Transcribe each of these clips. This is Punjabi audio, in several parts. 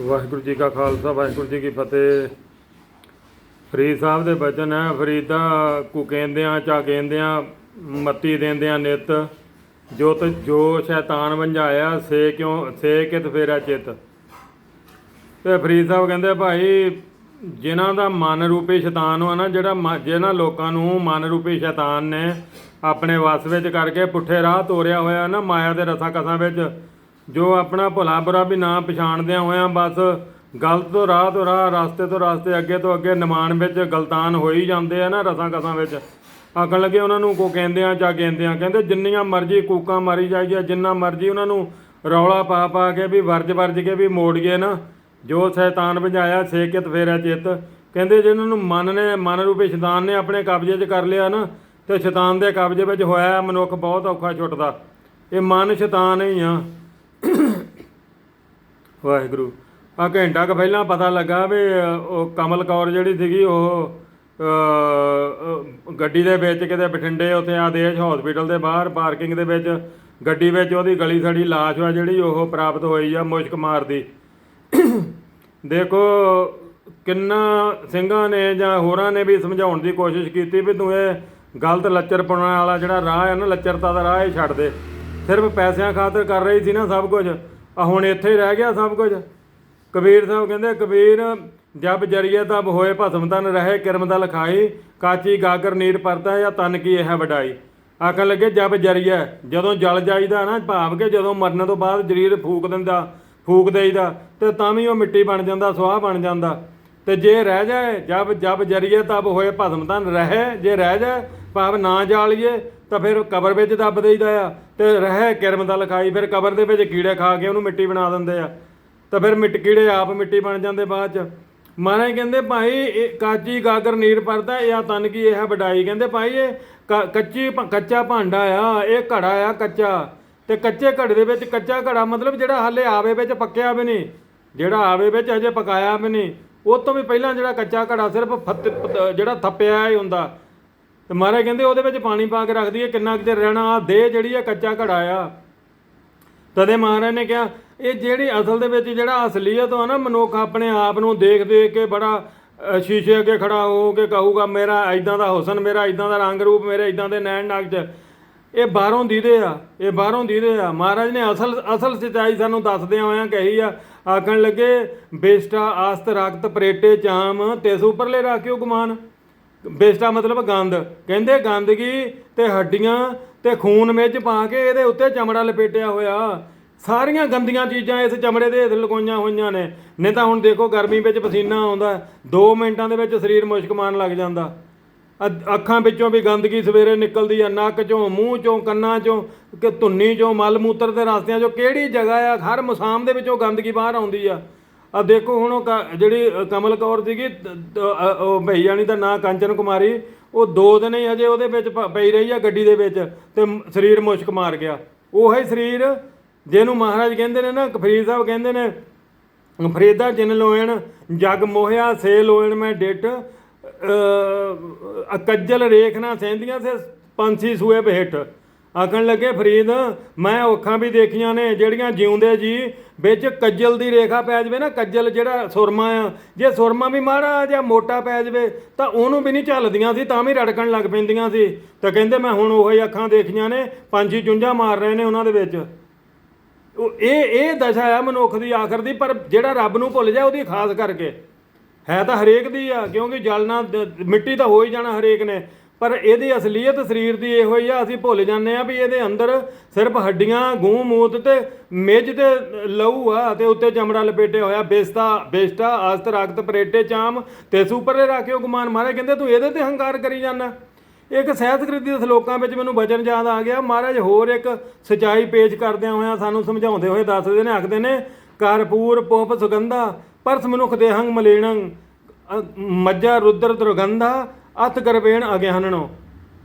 ਵਾਹਿਗੁਰੂ ਜੀ ਕਾ ਖਾਲਸਾ, ਵਾਹਿਗੁਰੂ ਜੀ ਕੀ ਫਤਿਹ। ਫਰੀਦ ਸਾਹਿਬ ਦੇ ਬਚਨ ਹੈ, ਫਰੀਦਾ ਕੋ ਕਹਿੰਦਿਆਂ, ਚਾ ਕਹਿੰਦਿਆਂ, ਮੱਤੀ ਦੇਂਦਿਆਂ ਨਿਤ। ਜੋਤ, ਜੋ ਸ਼ੈਤਾਨ ਵੰਝਾਇਆ, ਸੇ ਕਿਉਂ, ਸੇ ਕਿਤ ਫੇਰਾ ਚਿਤ। ਤੇ ਫਰੀਦ ਸਾਹਿਬ ਕਹਿੰਦੇ ਭਾਈ, ਜਿਨ੍ਹਾਂ ਦਾ ਮਨ ਰੂਪੀ ਸ਼ੈਤਾਨ ਹੋ ਨਾ, ਜਿਹੜਾ ਮ- ਜਿਨ੍ਹਾਂ ਲੋਕਾਂ ਨੂੰ ਮਨ ਰੂਪੀ ਸ਼ੈਤਾਨ ਨੇ ਆਪਣੇ ਵਸ ਵਿੱਚ ਕਰਕੇ ਪੁੱਠੇ ਰਾਹ ਤੋਰਿਆ ਹੋਇਆ ਨਾ, ਮਾਇਆ ਦੇ ਰਸਾਂ ਕਸਾਂ ਵਿੱਚ ਜੋ ਆਪਣਾ ਭਲਾ ਬੁਰਾ ਵੀ ਨਾ ਪਛਾਣਦਿਆਂ ਹੋਇਆਂ ਬਸ ਗਲਤ ਤੋਂ ਰਾਹ ਤੋਂ ਰਾਹ, ਰਸਤੇ ਤੋਂ ਰਸਤੇ, ਅੱਗੇ ਤੋਂ ਅੱਗੇ ਨਿਮਾਣ ਵਿੱਚ ਗਲਤਾਨ ਹੋ ਹੀ ਜਾਂਦੇ ਆ ਨਾ ਰਸਾਂ ਕਸਾਂ ਵਿੱਚ। ਆਖਣ ਲੱਗੇ ਉਹਨਾਂ ਨੂੰ ਕੋ ਕਹਿੰਦੇ ਆ ਜਾਂ ਕਹਿੰਦੇ ਆ। ਕਹਿੰਦੇ ਜਿੰਨੀਆਂ ਮਰਜ਼ੀ ਕੂਕਾਂ ਮਾਰੀ ਜਾਈਏ, ਜਿੰਨਾ ਮਰਜ਼ੀ ਉਹਨਾਂ ਨੂੰ ਰੌਲਾ ਪਾ ਪਾ ਕੇ ਵੀ ਵਰਜ ਵਰਜ ਕੇ ਵੀ ਮੋੜੀਏ ਨਾ। ਜੋ ਸ਼ੈਤਾਨ ਭਜਾਇਆ ਸੇਕਿਤ ਫੇਰਿਆ ਚਿੱਤ। ਕਹਿੰਦੇ ਜਿਹਨਾਂ ਨੂੰ ਮਨ ਨੇ, ਮਨ ਰੂਪੀ ਸ਼ੈਤਾਨ ਨੇ ਆਪਣੇ ਕਬਜ਼ੇ 'ਚ ਕਰ ਲਿਆ ਨਾ, ਤੇ ਸ਼ੈਤਾਨ ਦੇ ਕਬਜ਼ੇ ਵਿੱਚ ਹੋਇਆ ਮਨੁੱਖ ਬਹੁਤ ਔਖਾ ਛੁੱਟਦਾ। ਇਹ ਮਨ ਸ਼ੈਤਾਨ ਹੀ ਆ। ਵਾਹਿਗੁਰੂ। ਆ ਘੰਟਾ ਕੁ ਪਹਿਲਾਂ ਪਤਾ ਲੱਗਾ ਵੀ ਉਹ ਕਮਲ ਕੌਰ ਜਿਹੜੀ ਸੀਗੀ, ਉਹ ਗੱਡੀ ਦੇ ਵਿੱਚ ਕਿਤੇ ਬਠਿੰਡੇ ਉੱਥੇ ਆਦੇਸ਼ ਹਸਪੀਟਲ ਦੇ ਬਾਹਰ ਪਾਰਕਿੰਗ ਦੇ ਵਿੱਚ, ਗੱਡੀ ਵਿੱਚ ਉਹਦੀ ਗਲੀ ਸੜੀ ਲਾਸ਼ ਆ ਜਿਹੜੀ ਉਹ ਪ੍ਰਾਪਤ ਹੋਈ ਆ ਮੁਸ਼ਕ ਮਾਰਦੀ ਦੇਖੋ, ਕਿੰਨਾ ਸਿੰਘਾਂ ਨੇ ਜਾਂ ਹੋਰਾਂ ਨੇ ਵੀ ਸਮਝਾਉਣ ਦੀ ਕੋਸ਼ਿਸ਼ ਕੀਤੀ ਵੀ ਤੂੰ ਇਹ ਗਲਤ ਲੱਚਰ ਪਾਉਣ ਵਾਲਾ ਜਿਹੜਾ ਰਾਹ ਹੈ ਨਾ, ਲੱਚਰਤਾ ਦਾ ਰਾਹ ਇਹ ਛੱਡ ਦੇ। ਸਿਰਫ ਪੈਸਿਆਂ ਖਾਤਰ ਕਰ ਰਹੀ ਸੀ ਨਾ ਸਭ ਕੁਝ ਆ ਹੁਣ ਇੱਥੇ ਰਹਿ ਗਿਆ ਸਭ ਕੁਝ। ਕਬੀਰ ਸਾਹਿਬ ਕਹਿੰਦੇ, ਕਬੀਰ, ਜਬ ਜਰੀਏ ਤਬ ਹੋਏ ਭਸਮ ਤਨ ਰਹੇ, ਕਿਰਮ ਦਾ ਲਖਾਈ ਕਾਚੀ ਗਾਗਰ ਨੀਰ ਪਰਦਾ ਜਾਂ ਤਨ ਕੀ ਇਹ ਵਡਾਈ? ਆਖਣ ਲੱਗੇ, ਜਬ ਜਰੀਏ, ਜਦੋਂ ਜਲ ਜਾਈਦਾ ਨਾ, ਭਾਵ ਕਿ ਜਦੋਂ ਮਰਨ ਤੋਂ ਬਾਅਦ ਜਰੀਰ ਫੂਕ ਦਿੰਦਾ, ਫੂਕ ਦੇਈਦਾ, ਤੇ ਤਾਂ ਵੀ ਉਹ ਮਿੱਟੀ ਬਣ ਜਾਂਦਾ, ਸੁਆਹ ਬਣ ਜਾਂਦਾ। ਤੇ ਜੇ ਰਹਿ ਜਾਏ, ਜਬ ਜਬ ਜਰੀਏ ਤਬ ਹੋਏ ਭਸਮ ਤਨ ਰਹੇ, ਜੇ ਰਹਿ ਜਾਏ ਭਾਵ ਨਾ ਜਾਲੀਏ, ਤਾਂ ਫਿਰ ਕਬਰ ਵਿੱਚ ਦੱਬ ਦੇਈਦਾ ਆ। ਤੇ ਰਹਿ ਕਿਰਮ ਦਾ ਲਖਾਈ, ਫਿਰ ਕਬਰ ਦੇ ਵਿੱਚ ਕੀੜੇ ਖਾ ਕੇ ਉਹਨੂੰ ਮਿੱਟੀ ਬਣਾ ਦਿੰਦੇ ਆ। ਤਾਂ ਫਿਰ ਮਿੱਟ, ਕੀੜੇ ਆਪ ਮਿੱਟੀ ਬਣ ਜਾਂਦੇ ਬਾਅਦ ਚ। ਮਹਾਰਾਜ ਕਹਿੰਦੇ, ਭਾਈ, ਇਹ ਕਾਚੀ ਗਾਗਰ ਨੀਰ ਪਰਦਾ, ਇਹ ਆ ਤਨ ਕੀ, ਇਹ ਵਡਾਈ। ਕਹਿੰਦੇ, ਭਾਈ, ਇਹ ਕ- ਕੱਚੀ ਕੱਚਾ ਭਾਂਡਾ ਆ, ਇਹ ਘੜਾ ਆ ਕੱਚਾ। ਤੇ ਕੱਚੇ ਘੜੇ ਦੇ ਵਿੱਚ ਕੱਚਾ ਘੜਾ ਮਤਲਬ ਜਿਹੜਾ ਹਾਲੇ ਆਵੇ ਵਿੱਚ ਪੱਕਿਆ ਵੀ ਨਹੀਂ। ਜਿਹੜਾ ਆਵੇ ਵਿੱਚ ਅਜੇ ਪਕਾਇਆ ਵੀ ਨਹੀਂ। ਉਹ ਤੋਂ ਵੀ ਪਹਿਲਾਂ ਜਿਹੜਾ ਕੱਚਾ ਘੜਾ ਸਿਰਫ ਫੱਤ- ਜਿਹੜਾ ਥੱਪਿਆ ਹੀ ਹੁੰਦਾ। ਤੇ ਮਹਾਰਾਜ ਕਹਿੰਦੇ ਉਹਦੇ ਵਿੱਚ ਪਾਣੀ ਪਾ ਕੇ ਰੱਖ ਦਈਏ, ਕਿੰਨਾ ਕੁ ਚਿਰ ਰਹਿਣਾ ਆ ਦੇਹ ਜਿਹੜੀ ਆ, ਕੱਚਾ ਘੜਾ ਆ। ਤਦੇ ਮਹਾਰਾਜ ਨੇ ਕਿਹਾ, ਇਹ ਜਿਹੜੀ ਅਸਲ ਦੇ ਵਿੱਚ ਜਿਹੜਾ ਅਸਲੀਅਤ ਆ ਨਾ, ਮਨੁੱਖ ਆਪਣੇ ਆਪ ਨੂੰ ਦੇਖ ਦੇਖ ਕੇ ਬੜਾ ਸ਼ੀਸ਼ੇ ਅੱਗੇ ਖੜਾ ਹੋ ਕੇ ਕਹੂਗਾ, ਮੇਰਾ ਐਦਾਂ ਦਾ ਹੁਸਨ, ਮੇਰਾ ਐਦਾਂ ਦਾ ਰੰਗ ਰੂਪ, ਮੇਰੇ ਐਦਾਂ ਦੇ ਨੈਣ ਨਕਸ਼। ਇਹ ਬਾਹਰੋਂ ਦੀਦੇ ਆ, ਇਹ ਬਾਹਰੋਂ ਦੀਦੇ ਆ। ਮਹਾਰਾਜ ਨੇ ਅਸਲ ਅਸਲ ਸਚਾਈ ਸਾਨੂੰ ਦੱਸਦਿਆਂ ਹੋਇਆਂ ਕਹੀ ਆ, ਆਖਣ ਲੱਗੇ, ਬੇਸਟਾ ਆਸਤ ਰਕਤ ਪਰੇਟੇ ਚਾਮ, ਤਿਸ ਉੱਪਰਲੇ ਰਾਖਿਓ ਗੁਮਾਨ ਬੇਸਟਾ ਮਤਲਬ ਗੰਦ। ਕਹਿੰਦੇ ਗੰਦਗੀ ਤੇ ਹੱਡੀਆਂ ਤੇ ਖੂਨ ਵਿੱਚ ਪਾ ਕੇ ਇਹਦੇ ਉੱਤੇ ਚਮੜਾ ਲਪੇਟਿਆ ਹੋਇਆ। ਸਾਰੀਆਂ ਗੰਦੀਆਂ ਚੀਜ਼ਾਂ ਇਸ ਚਮੜੇ ਦੇ ਹੇਠ ਲਗੋਈਆਂ ਹੋਈਆਂ ਨੇ। ਨਹੀਂ ਤਾਂ ਹੁਣ ਦੇਖੋ ਗਰਮੀ ਵਿੱਚ ਪਸੀਨਾ ਆਉਂਦਾ 2 ਮਿੰਟਾਂ ਦੇ ਵਿੱਚ ਸਰੀਰ ਮੁਸ਼ਕ ਮਾਰਨ ਲੱਗ ਜਾਂਦਾ। ਅ- ਅੱਖਾਂ ਵਿੱਚੋਂ ਵੀ ਗੰਦਗੀ ਸਵੇਰੇ ਨਿਕਲਦੀ ਆ। ਨੱਕ ਚੋਂ, ਮੂੰਹ ਚੋਂ, ਕੰਨਾਂ ਚੋਂ, ਕਿ ਧੁੰਨੀ ਚੋਂ, ਮਲ ਮੂਤਰ ਦੇ ਰਸਤਿਆਂ ਚੋਂ। ਕਿਹੜੀ ਜਗ੍ਹਾ ਆ? ਹਰ ਮਸਾਮ ਦੇ ਵਿੱਚੋਂ ਗੰਦਗੀ ਬਾਹਰ ਆਉਂਦੀ ਆ। ਆ ਦੇਖੋ ਹੁਣ ਉਹ ਕ- ਜਿਹੜੀ ਅ, ਕਮਲ ਕੌਰ ਸੀਗੀ ਤ- ਤ- ਅ, ਉਹ ਭਈ ਦਾ ਨਾਂ ਕੰਚਨ ਕੁਮਾਰੀ ਉਹ ਦੋ ਦਿਨ ਹੀ ਹਜੇ ਉਹਦੇ ਵਿੱਚ ਪ- ਪਈ ਰਹੀ ਆ ਗੱਡੀ ਦੇ ਵਿੱਚ ਤੇ ਮ- ਸਰੀਰ ਮੁਸ਼ਕ ਮਾਰ ਗਿਆ। ਉਹੀ ਸਰੀਰ ਜਿਹਨੂੰ ਮਹਾਰਾਜ ਕਹਿੰਦੇ ਨੇ ਨਾ ਫਰੀਦ ਸਾਹਿਬ ਕਹਿੰਦੇ ਨੇ ਫਰੀਦਾ ਜਿਨ ਲੋਇਣ ਜਗ ਮੋਹਿਆ ਸੇ ਲੋਇਣ ਮੈਂ ਡਿਟ ਅ ਕੱਜਲ ਰੇਖ ਨਾ ਸਹਿੰਦੀਆਂ ਸੇ ਪੰਛੀ ਸੂਏ ਬਹਿਟ ਆਖਣ ਲੱਗੇ, ਫਰੀਦ, ਮੈਂ ਅੱਖਾਂ ਵੀ ਦੇਖੀਆਂ ਨੇ, ਜਿਹੜੀਆਂ ਜਿਉਂਦੇ ਜੀ, ਵਿੱਚ ਕੱਜਲ ਦੀ ਰੇਖਾ ਪੈ ਜਾਵੇ ਨਾ, ਕੱਜਲ ਜਿਹੜਾ ਸੁਰਮਾ ਆ, ਜੇ ਸੁਰਮਾ ਵੀ ਮਾੜਾ ਜਾਂ ਮੋਟਾ ਪੈ ਜਾਵੇ, ਤਾਂ ਉਹਨੂੰ ਵੀ ਨਹੀਂ ਝੱਲਦੀਆਂ ਸੀ, ਤਾਂ ਵੀ ਰੜਕਣ ਲੱਗ ਪੈਂਦੀਆਂ ਸੀ। ਤਾਂ ਕਹਿੰਦੇ, ਮੈਂ ਹੁਣ ਉਹੀ ਅੱਖਾਂ ਦੇਖੀਆਂ ਨੇ ਪੰਛੀ ਚੁੰਝਾਂ ਮਾਰ ਰਹੇ ਨੇ ਉਹਨਾਂ ਦੇ ਵਿੱਚ। ਉਹ ਇਹ ਇਹ ਦਸ਼ਾ ਆ ਮਨੁੱਖ ਦੀ, ਆਖਰ ਦੀ, ਪਰ ਜਿਹੜਾ ਰੱਬ ਨੂੰ ਭੁੱਲ ਜਾ ਉਹਦੀ ਖਾਸ ਕਰਕੇ। ਹੈ ਤਾਂ ਹਰੇਕ ਦੀ ਆ, ਕਿਉਂਕਿ ਜਲਣਾ ਮਿੱਟੀ ਤਾਂ ਹੋ ਹੀ ਜਾਣਾ ਹਰੇਕ ਨੇ। ਪਰ ਇਹਦੀ ਅਸਲੀਅਤ ਸਰੀਰ ਦੀ ਇਹੋ ਹੀ ਆ, ਅਸੀਂ ਭੁੱਲ ਜਾਂਦੇ ਆ ਵੀ ਇਹਦੇ ਅੰਦਰ ਸਿਰਫ ਹੱਡੀਆਂ, ਗੂੰ, ਮੂਤ ਤੇ ਮਿੱਝ ਤੇ ਲਹੂ ਆ ਤੇ ਉੱਤੇ ਚਮੜਾ ਲਪੇਟਿਆ ਹੋਇਆ, ਬੇਸਤਾ ਬੇਸਤਾ ਆਸਤ ਰਕਤ ਪਰੇਟੇ, ਚਾਮ ਤੇ ਸੁਪਰੇ ਰੱਖਿਓ ਗੁਮਾਨ ਮਾਰੇ ਕਹਿੰਦੇ, ਤੂੰ ਇਹਦੇ ਤੇ ਹੰਕਾਰ ਕਰੀ ਜਾਂਦਾ? ਇੱਕ ਸਹਿਤਕ੍ਰਿਤ ਦੇ ਸ਼ਲੋਕਾਂ ਵਿੱਚ ਮੈਨੂੰ ਵਚਨ ਯਾਦ ਆ ਗਿਆ। ਮਹਾਰਾਜ ਹੋਰ ਇੱਕ ਸਚਾਈ ਪੇਸ਼ ਕਰਦਿਆਂ ਹੋਇਆਂ ਸਾਨੂੰ ਸਮਝਾਉਂਦੇ ਹੋਏ ਦੱਸਦੇ ਨੇ, ਆਖਦੇ ਨੇ, ਕਰਪੂਰ, ਪੁਪ, ਸੁਗੰਧਾ, ਪਰਸ ਮਨੁਖ ਦੇਹੰਗ ਮਲੇਣੰ, ਅ- ਮੱਜਾ ਰੁਦਰ, ਦੁਰਗੰਧਾ ਅਤ ਗਰਬੇਣ ਅਗਿਆਨਣੋ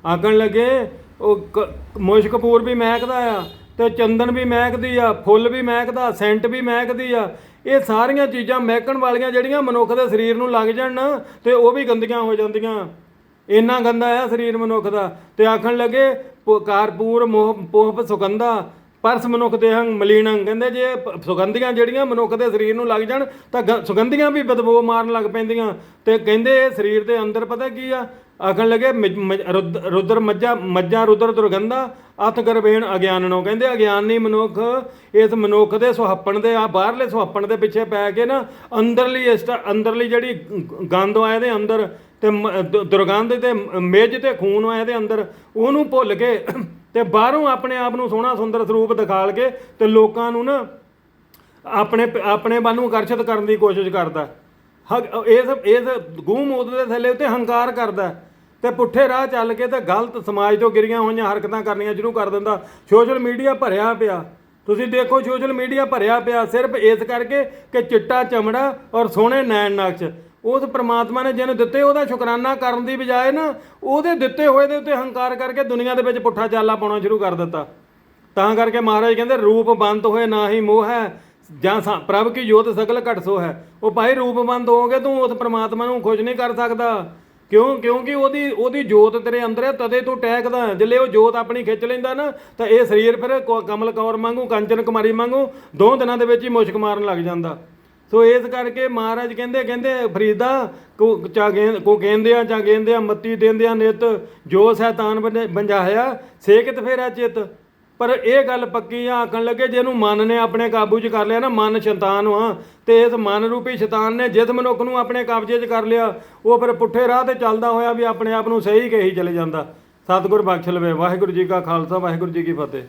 ਆਗਣ ਲੱਗੇ, ਉਹ ਕ- ਮੁਸ਼ਕ ਕਪੂਰ ਵੀ ਮਹਿਕਦਾ ਆ, ਤੇ ਚੰਦਨ ਵੀ ਮਹਿਕਦੀ ਆ, ਫੁੱਲ ਵੀ ਮਹਿਕਦਾ, ਸੈਂਟ ਵੀ ਮਹਿਕਦੀ ਆ। ਇਹ ਸਾਰੀਆਂ ਚੀਜ਼ਾਂ ਮਹਿਕਣ ਵਾਲੀਆਂ ਜਿਹੜੀਆਂ ਮਨੁੱਖ ਦੇ ਸਰੀਰ ਨੂੰ ਲੱਗ ਜਾਣ ਨਾ, ਤੇ ਉਹ ਵੀ ਗੰਦੀਆਂ ਹੋ ਜਾਂਦੀਆਂ। ਇੰਨਾ ਗੰਦਾ ਆ ਸਰੀਰ ਮਨੁੱਖ ਦਾ। ਤੇ ਆਖਣ ਲੱਗੇ, ਪ- ਕਾਰਪੂਰ ਮੋਹ ਪੋਹ ਸੁਗੰਧਾ ਪਰਸ ਮਨੁੱਖ ਦੇ ਦੇਹੰ ਮਲੀਨੰ ਕਹਿੰਦੇ ਜੇ ਸੁਗੰਧੀਆਂ ਜਿਹੜੀਆਂ ਮਨੁੱਖ ਦੇ ਸਰੀਰ ਨੂੰ ਲੱਗ ਜਾਣ, ਤਾਂ ਗ- ਸੁਗੰਧੀਆਂ ਵੀ ਬਦਬੂ ਮਾਰਨ ਲੱਗ ਪੈਂਦੀਆਂ। ਤੇ ਕਹਿੰਦੇ ਇਹ ਸਰੀਰ ਦੇ ਅੰਦਰ ਪਤਾ ਕੀ ਆ? ਆਖਣ ਲੱਗੇ ਮਿ- ਰੁਦਰ ਮੱਝਾ ਮੱਝਾ ਰੁਦਰ ਦੁਰਗੰਧਾ, ਅਥ ਗਰਬੇਣ ਅਗਿਆਨਨੋ। ਕਹਿੰਦੇ ਅਗਿਆਨੀ ਮਨੁੱਖ ਇਸ ਮਨੁੱਖ ਦੇ ਸੁਹੱਪਣ ਦੇ ਆ ਬਾਹਰਲੇ ਸੁਹੱਪਣ ਦੇ ਪਿੱਛੇ ਪੈ ਕੇ ਨਾ, ਅੰਦਰਲੀ ਇਸ ਅੰਦਰਲੀ ਜਿਹੜੀ ਗ- ਗੰਦ ਆਏ ਦੇ ਅੰਦਰ, ਤੇ ਮ- ਦੁਰਗੰਧ ਤੇ ਮ- ਮੇਜ ਤੇ ਖੂਨ ਆਏ ਦੇ ਅੰਦਰ, ਉਹਨੂੰ ਭੁੱਲ ਕੇ ਤੇ ਬਾਹਰੋਂ ਆਪਣੇ ਆਪ ਨੂੰ ਸੋਹਣਾ ਸੁੰਦਰ ਸਰੂਪ ਦਿਖਾਲ ਕੇ ਤੇ ਲੋਕਾਂ ਨੂੰ ਨਾ ਆਪਣੇ ਆਪਣੇ ਵੱਲ ਨੂੰ ਆਕਰਸ਼ਿਤ ਕਰਨ ਦੀ ਕੋਸ਼ਿਸ਼ ਕਰਦਾ। ਹ- ਇਸ ਇਸ ਗੂਮੂਤ ਦੇ ਥੱਲੇ ਉੱਤੇ ਹੰਕਾਰ ਕਰਦਾ। ਤੇ ਪੁੱਠੇ ਰਾਹ ਚੱਲ ਕੇ ਤੇ ਗਲਤ ਸਮਾਜ ਤੋਂ ਗਿਰੀਆਂ ਹੋਈਆਂ ਹਰਕਤਾਂ ਕਰਨੀਆਂ ਸ਼ੁਰੂ ਕਰ ਦਿੰਦਾ। ਸੋਸ਼ਲ ਮੀਡੀਆ ਭਰਿਆ ਪਿਆ। ਤੁਸੀਂ ਦੇਖੋ ਸੋਸ਼ਲ ਮੀਡੀਆ ਭਰਿਆ ਪਿਆ ਸਿਰਫ ਇਸ ਕਰਕੇ ਕਿ ਚਿੱਟਾ ਚਮੜਾ ਔਰ ਸੋਹਣੇ ਨੈਣ ਨਕਸ਼। ਉਸ ਪ੍ਰਮਾਤਮਾ ਨੇ ਜਿਹਨੂੰ ਦਿੱਤੇ, ਉਹਦਾ ਸ਼ੁਕਰਾਨਾ ਕਰਨ ਦੀ ਬਜਾਏ ਨਾ, ਉਹਦੇ ਦਿੱਤੇ ਹੋਏ ਦੇ ਉੱਤੇ ਹੰਕਾਰ ਕਰਕੇ ਦੁਨੀਆ ਦੇ ਵਿੱਚ ਪੁੱਠਾ ਚਾਲਾ ਪਾਉਣਾ ਸ਼ੁਰੂ ਕਰ ਦਿੱਤਾ। ਤਾਂ ਕਰਕੇ ਮਹਾਰਾਜ ਕਹਿੰਦੇ, ਰੂਪ ਬੰਦ ਹੋਏ ਨਾ ਹੀ ਮੋਹ ਹੈ, ਜਾਂ ਸਾ- ਪ੍ਰਭ ਕੀ ਜੋਤ ਸਗਲ ਘਟ ਸੋ ਹੈ। ਉਹ ਭਾਈ ਰੂਪ ਬੰਦ ਹੋ ਗਏ ਤੂੰ, ਉਸ ਪ੍ਰਮਾਤਮਾ ਨੂੰ ਖੁਸ਼ ਨਹੀਂ ਕਰ ਸਕਦਾ। ਕਿਉਂ, ਕਿਉਂਕਿ ਉਹਦੀ ਉਹਦੀ ਜੋਤ ਤੇਰੇ ਅੰਦਰ ਹੈ, ਤਦੇ ਤੂੰ ਟਹਿਕਦਾ ਹੈ। ਜਿੱਲੇ ਉਹ ਜੋਤ ਆਪਣੀ ਖਿੱਚ ਲੈਂਦਾ ਨਾ, ਤਾਂ ਇਹ ਸਰੀਰ ਫਿਰ ਕੋ- ਕਮਲ ਕੌਰ ਵਾਂਗੂ, ਕੰਚਨ ਕੁਮਾਰੀ ਵਾਂਗੂ, ਦੋ ਦਿਨਾਂ ਦੇ ਵਿੱਚ ਹੀ ਮੁਸ਼ਕ ਮਾਰਨ ਲੱਗ ਜਾਂਦਾ। ਸੋ ਇਸ ਕਰਕੇ ਮਹਾਰਾਜ ਕਹਿੰਦੇ ਕਹਿੰਦੇ ਫਰੀਦਾ, ਕੋ ਚਾ ਗੇਂਦ ਕੋ ਕਹਿੰਦੇ ਆ ਚਾ ਕਹਿੰਦੇ ਆ ਮੱਤੀ ਦੇਂਦੇ ਆ ਨਿਤ ਜੋ ਸੈਤਾਨ ਬੰਦੇ- ਬੰਜਾਇਆ ਸੇਕਿਤ ਫੇਰਾ ਚਿਤ। ਪਰ ਇਹ ਗੱਲ ਪੱਕੀ ਆ, ਆਖਣ ਲੱਗੇ ਜਿਹਨੂੰ ਮਨ ਨੇ ਆਪਣੇ ਕਾਬੂ 'ਚ ਕਰ ਲਿਆ ਨਾ, ਮਨ ਸ਼ੈਤਾਨ ਵਾ। ਤੇ ਇਸ ਮਨ ਰੂਪੀ ਸ਼ੈਤਾਨ ਨੇ ਜਿਸ ਮਨੁੱਖ ਨੂੰ ਆਪਣੇ ਕਬਜ਼ੇ 'ਚ ਕਰ ਲਿਆ, ਉਹ ਫਿਰ ਪੁੱਠੇ ਰਾਹ ਤੇ ਚੱਲਦਾ ਹੋਇਆ ਵੀ ਆਪਣੇ ਆਪ ਨੂੰ ਸਹੀ ਕਹੀ ਚਲੇ ਜਾਂਦਾ। ਸਤਿਗੁਰ ਬਖਸ਼ ਲਵੇ। ਵਾਹਿਗੁਰੂ ਜੀ ਕਾ ਖਾਲਸਾ, ਵਾਹਿਗੁਰੂ ਜੀ ਕੀ ਫਤਿਹ।